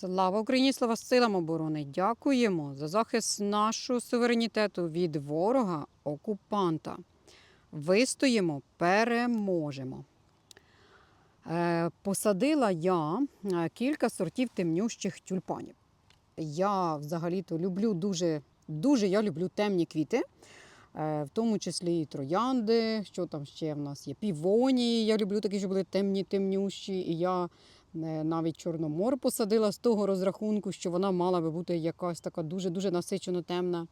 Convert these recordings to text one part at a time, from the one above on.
Слава Україні, слава силам оборони! Дякуємо за захист нашого суверенітету від ворога окупанта. Вистоїмо, переможемо. Е, Посадила я е, кілька сортів темнющих тюльпанів. Я взагалі-то люблю дуже, дуже я люблю темні квіти, е, в тому числі і троянди, що там ще в нас є півонії. Я люблю такі, що були темні, темнющі. І я навіть Чорномор посадила з того розрахунку, що вона мала би бути якась така дуже-дуже насичено темна.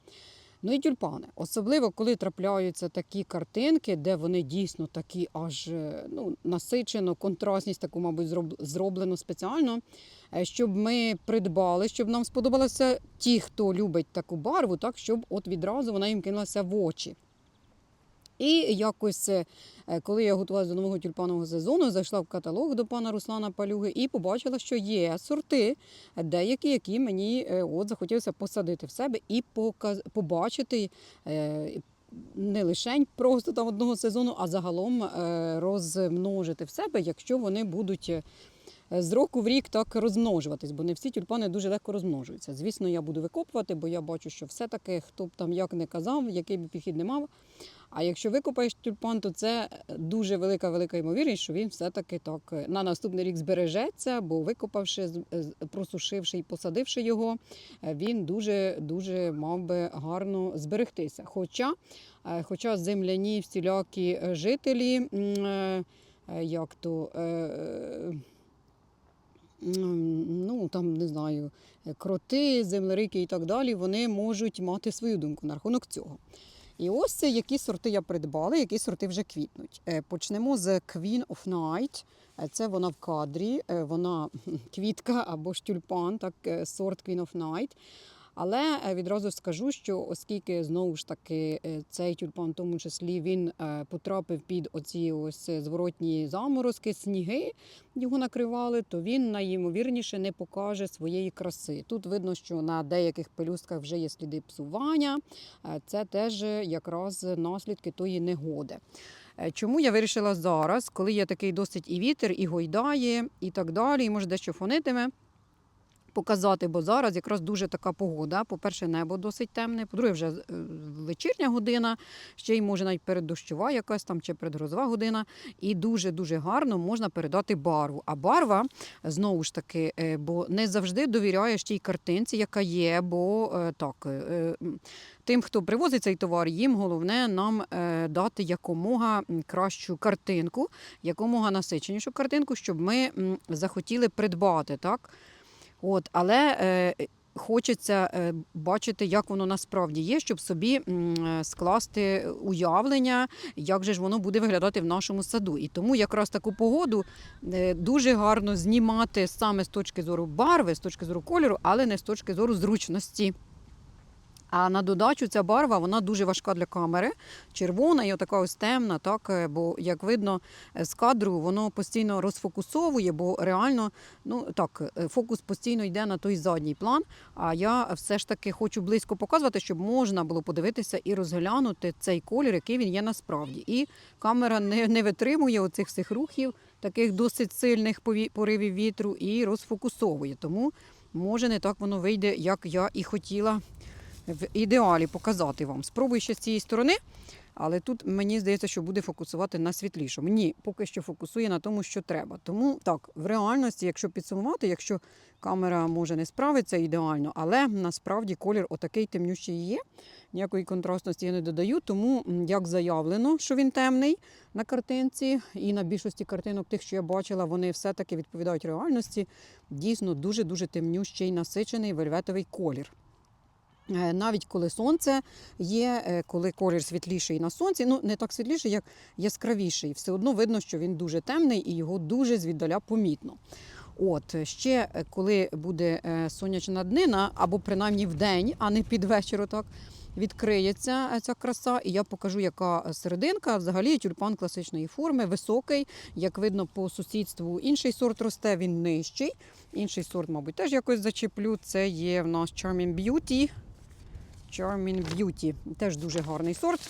Ну і тюльпани. Особливо, коли трапляються такі картинки, де вони дійсно такі аж е, ну, насичено, контрастність таку, мабуть, зроблено спеціально, е, щоб ми придбали, щоб нам сподобалося ті, хто любить таку барву, так, щоб от відразу вона їм кинулася в очі. І якось, е, коли я готувалася до нового тюльпанового сезону, зайшла в каталог до пана Руслана Палюги і побачила, що є сорти, деякі, які мені е, от захотілося посадити в себе і показ... побачити. е, Не лише просто там одного сезону, а загалом розмножити в себе, якщо вони будуть з року в рік так розмножуватись, бо не всі тюльпани дуже легко розмножуються. Звісно, я буду викопувати, бо я бачу, що все-таки хто б там як не казав, який би підхід не мав. А якщо викопаєш тюльпан, то це дуже велика велика ймовірність, що він все-таки так е, на наступний рік збережеться, бо викопавши, з- просушивши і посадивши його, е, він дуже дуже мав би гарно зберегтися. Хоча, е, хоча земляні всілякі е, жителі, е, е, як то. Ну, там не знаю, кроти, землерики і так далі, вони можуть мати свою думку на рахунок цього. І ось це які сорти я придбала, які сорти вже квітнуть. Е, Почнемо з Queen of Night. Е, Це вона в кадрі, е, вона квітка або ж тюльпан, так, сорт Queen of Night. Але е, відразу скажу, що оскільки знову ж таки е, цей тюльпан, в тому числі, він е, потрапив під оці ось зворотні заморозки, сніги його накривали, то він найімовірніше не покаже своєї краси. Тут видно, що на деяких пелюстках вже є сліди псування. Це теж якраз наслідки тої негоди. Чому я вирішила зараз, коли є такий досить і вітер, і гойдає, і так далі, і може дещо фонитиме. Показати, бо зараз якраз дуже така погода. По-перше, небо досить темне. По-друге, вже е, вечірня година, ще й може навіть переддощова якась там чи передгрозова година. І дуже дуже гарно можна передати барву. А барва знову ж таки, е, бо не завжди довіряєш тій картинці, яка є. Бо е, так, тим, хто привозить цей товар, їм головне нам дати якомога кращу картинку, якомога насиченішу картинку, щоб ми захотіли придбати. так. От, але е, хочеться е, бачити, як воно насправді є, щоб собі е, скласти уявлення, як же ж воно буде виглядати в нашому саду. І тому якраз таку погоду е, дуже гарно знімати саме з точки зору барви, з точки зору кольору, але не з точки зору зручності. А на додачу ця барва вона дуже важка для камери, червона і отака ось темна, так, е, бо як видно е, з кадру, воно постійно розфокусовує, бо реально ну так, е, фокус постійно йде на той задній план. А я все ж таки хочу близько показувати, щоб можна було подивитися і розглянути цей колір, який він є насправді. І камера не, не витримує оцих всіх рухів, таких досить сильних поривів вітру, і розфокусовує. Тому може не так воно вийде, як я і хотіла в ідеалі показати вам. Спробую ще з цієї сторони, але тут мені здається, що буде фокусувати на світлішому. Ні, поки що фокусує на тому, що треба. Тому так, в реальності, якщо підсумувати, якщо камера може не справиться ідеально, але насправді колір отакий темнющий є. Ніякої контрастності я не додаю, тому як заявлено, що він темний на картинці, і на більшості картинок, тих, що я бачила, вони все-таки відповідають реальності. Дійсно, дуже дуже темнющий, насичений вельветовий колір. Е, Навіть коли сонце є, е, коли колір світліший на сонці, ну не так світліший, як яскравіший, все одно видно, що він дуже темний і його дуже звіддаля помітно. От ще е, коли буде сонячна днина, або принаймні в день, а не під вечір, отак відкриється ця краса, і я покажу, яка серединка. Взагалі тюльпан класичної форми, високий. Як видно по сусідству, інший сорт росте, він нижчий. Інший сорт, мабуть, теж якось зачеплю. Це є в нас Charming Beauty. Charming Beauty. Теж дуже гарний сорт.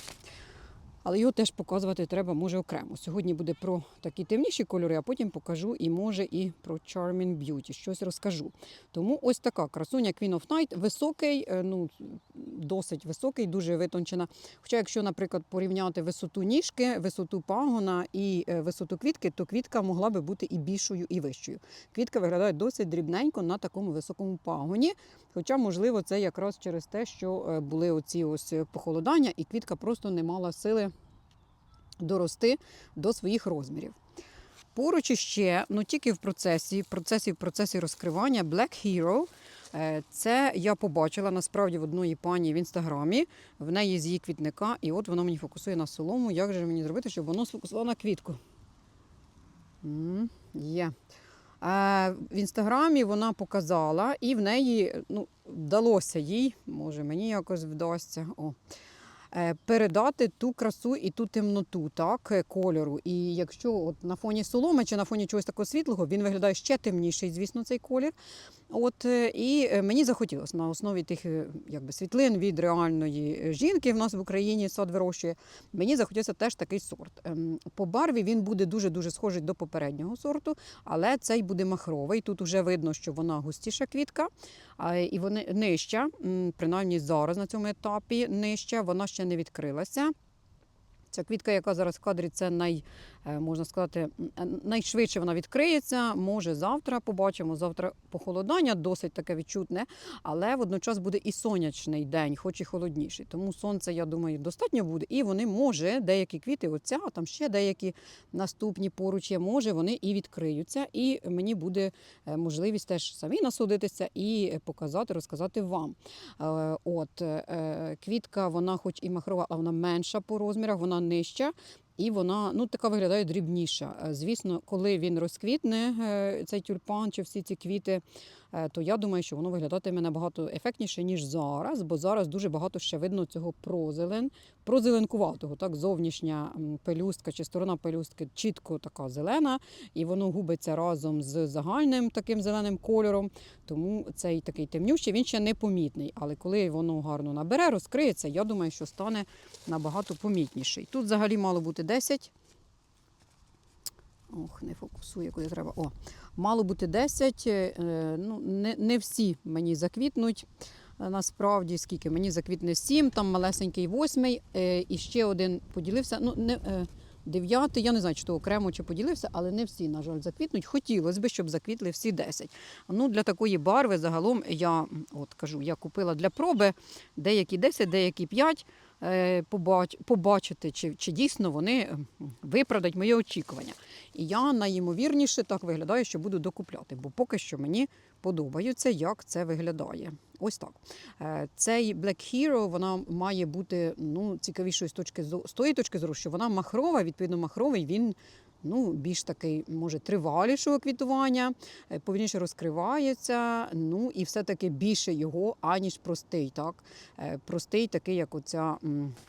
Але його теж показувати треба може окремо. Сьогодні буде про такі темніші кольори, а потім покажу і може і про Charming Beauty, щось розкажу. Тому ось така красуня Queen of Night, високий, е, ну досить високий, дуже витончена. Хоча, якщо, наприклад, порівняти висоту ніжки, висоту пагона і е, висоту квітки, то квітка могла би бути і більшою, і вищою. Квітка виглядає досить дрібненько на такому високому пагоні. Хоча, можливо, це якраз через те, що е, були оці ось похолодання, і квітка просто не мала сили дорости до своїх розмірів. Поруч іще, ну тільки в процесі, в процесі, в процесі розкривання Black Hero. Е, Це я побачила насправді в одної пані в інстаграмі, в неї з її квітника, і от воно мені фокусує на солому. Як же мені зробити, щоб воно сфокусувало на квітку? Є. Е, В інстаграмі вона показала, і в неї ну, вдалося їй, може мені якось вдасться. О. е, Передати ту красу і ту темноту так, е, кольору. І якщо от на фоні соломи чи на фоні чогось такого світлого, він виглядає ще темніший, звісно, цей колір. От, е, і е, мені захотілося на основі тих е, якби, світлин від реальної жінки в нас в Україні сад вирощує. Мені захотілося теж такий сорт. Ем, По барві він буде дуже-дуже схожий до попереднього сорту, але цей буде махровий. Тут вже видно, що вона густіша квітка, і вони нижча, принаймні зараз на цьому етапі нижча, вона ще не відкрилася. Ця квітка, яка зараз в кадрі, це най, можна сказати, е, найшвидше вона відкриється. Може завтра побачимо. Завтра похолодання досить таке відчутне, але водночас буде і сонячний день, хоч і холодніший. Тому сонце, я думаю, достатньо буде. І вони може, деякі квіти, оця, а там ще деякі наступні поруч є, може, вони і відкриються. І мені буде е, можливість теж самі насолодитися і показати, розказати вам. Е, От е, квітка, вона, хоч і махрова, а вона менша по розмірах, вона нижча. І вона ну така виглядає дрібніша. Е, Звісно, коли він розквітне, е, цей тюльпан чи всі ці квіти, то я думаю, що воно виглядатиме набагато ефектніше, ніж зараз, бо зараз дуже багато ще видно цього прозелен, прозеленкуватого. Так, зовнішня пелюстка чи сторона пелюстки чітко така зелена, і воно губиться разом з загальним таким зеленим кольором. Тому цей такий темнющий, він ще не помітний. Але коли воно гарно набере, розкриється, я думаю, що стане набагато помітніший. Тут взагалі мало бути 10. Ох, не фокусує, куди треба. О, мало бути 10. е, Ну, не, не всі мені заквітнуть. Е, Насправді, скільки мені заквітне 7, там малесенький 8, і ще один поділився. Ну, не, е, дев'ятий, я не знаю, чи то окремо чи поділився, але не всі, на жаль, заквітнуть. Хотілося б, щоб заквітли всі 10. Ну, для такої барви загалом я от кажу, я купила для проби деякі 10, деякі 5. Е, побач- Побачити, чи, чи дійсно вони м, виправдать мої очікування. І я найімовірніше так виглядаю, що буду докупляти, бо поки що мені подобається, як це виглядає. Ось так. Е, Цей Black Hero вона має бути ну, цікавішою з точки з тої точки зору, що вона махрова, відповідно, махровий він. Ну, більш такий, може, тривалішого квітування, е, повільніше розкривається. Ну і все-таки більше його, аніж простий. Так? Е, Простий, такий, як оця,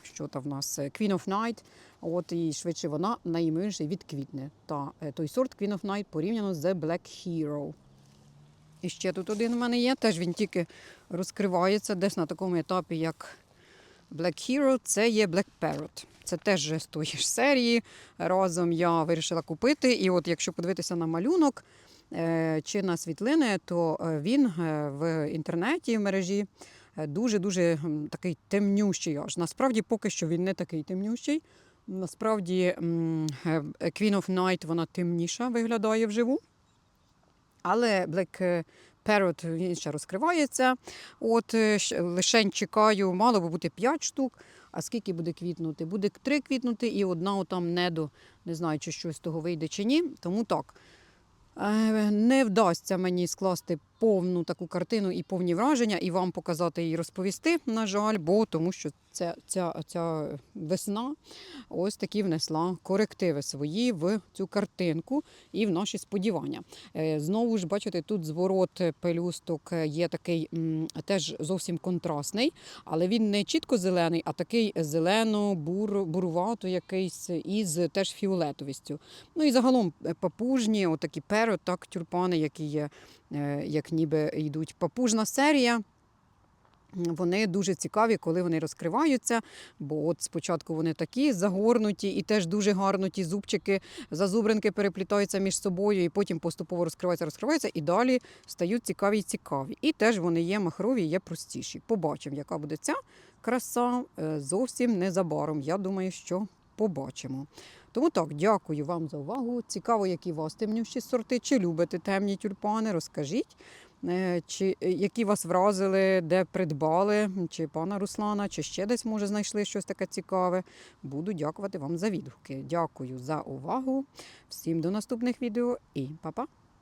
що там в нас, е, Queen of Night. От і швидше вона найімовірніше відквітне. Та той сорт Queen of Night порівняно з Black Hero. І ще тут один у мене є. Теж він тільки розкривається десь на такому етапі, як Black Hero. Це є Black Parrot. Це теж з тої ж серії. Разом я вирішила купити. І от якщо подивитися на малюнок е, чи на світлини, то е, він е, в інтернеті, в мережі дуже-дуже такий темнющий. Аж насправді поки що він не такий темнющий. Насправді Queen of Night вона темніша виглядає вживу. Але Black Parrot він ще розкривається. От лишень чекаю, мало би бути 5 штук. А скільки буде квітнути? Буде три квітнути і одна отам недо. Не знаю, чи щось з того вийде чи ні. Тому так. Е, Не вдасться мені скласти повну таку картину і повні враження, і вам показати і розповісти, на жаль, бо тому що ця, ця, ця весна ось такі внесла корективи свої в цю картинку і в наші сподівання. Е, Знову ж бачите, тут зворот пелюсток є такий теж зовсім контрастний, але він не чітко зелений, а такий зелено-бурувато якийсь із теж фіолетовістю. Ну і загалом е, папужні, отакі перо, так тюльпани, які є, е, як ніби йдуть папужна серія. Вони дуже цікаві, коли вони розкриваються, бо от спочатку вони такі загорнуті і теж дуже гарно ті зубчики, зазубринки переплітаються між собою, і потім поступово розкриваються, розкриваються, і далі стають цікаві й цікаві. І теж вони є махрові, є простіші. Побачимо, яка буде ця краса е, зовсім незабаром. Я думаю, що побачимо. Тому так, дякую вам за увагу. Цікаво, які у вас темнющі сорти, чи любите темні тюльпани, розкажіть. Е, Чи е, які вас вразили, де придбали, чи пана Руслана, чи ще десь може знайшли щось таке цікаве. Буду дякувати вам за відгуки. Дякую за увагу. Всім до наступних відео і па-па!